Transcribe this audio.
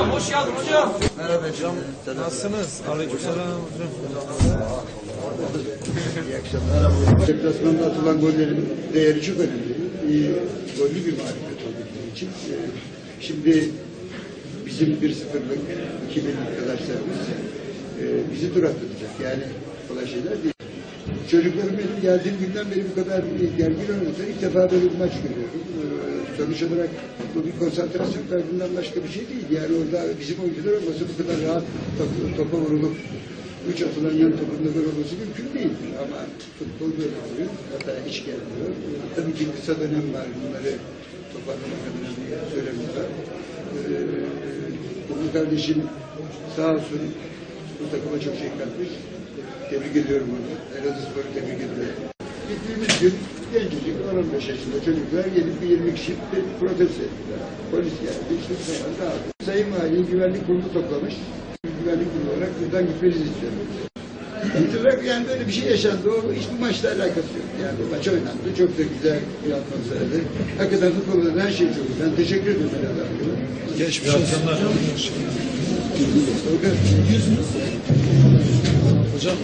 hocam, hoş geldin hocam. Merhaba hocam. Nasılsınız? Aleykümselam hocam. İyi akşamlar. Deplasmanda atılan gollerin değeri çok önemli. İyi, gollü bir mağlubiyet oldu bizim için. Ee, Şimdi bizim 1-0'lık 2000 arkadaşlarımız e, bizi tur atlatacak. Yani kolay şeyler değil. Çocuklarım benim geldiğim günden beri bu kadar bir gergin olmasa ilk defa böyle bir maç görüyorum. Sonuç olarak bu bir konsantrasyon kaybından başka bir şey değil. Yani orada bizim oyuncular olmasa bu kadar rahat topa, topa vurulup üç atılan yan topunda gol olması mümkün değil. Ama futbol böyle oluyor. Hatta hiç gelmiyor. Tabii ki kısa dönem var. Bunları toparlamak adına bir var. Ee, Umut kardeşim sağ olsun bu takıma çok şey katmış. Tebrik ediyorum onu. Elazığ Spor'u tebrik ediyorum. Gittiğimiz gün gencecik 10-15 yaşında çocuklar gelip bir 20 kişi protesto ettiler. Polis geldi, işte falan dağıldı. Sayın Vali'nin güvenlik kurulu toplamış. Güvenlik kurulu olarak buradan gitmenizi istiyorum. Hatırlar yani böyle bir şey yaşandı. O hiç bu maçla alakası yok. Yani bu maç oynandı. Çok da güzel bir atmosferdi. Hakikaten futbolda her şey çok güzel. Ben teşekkür ederim. Geçmiş olsun. Hocam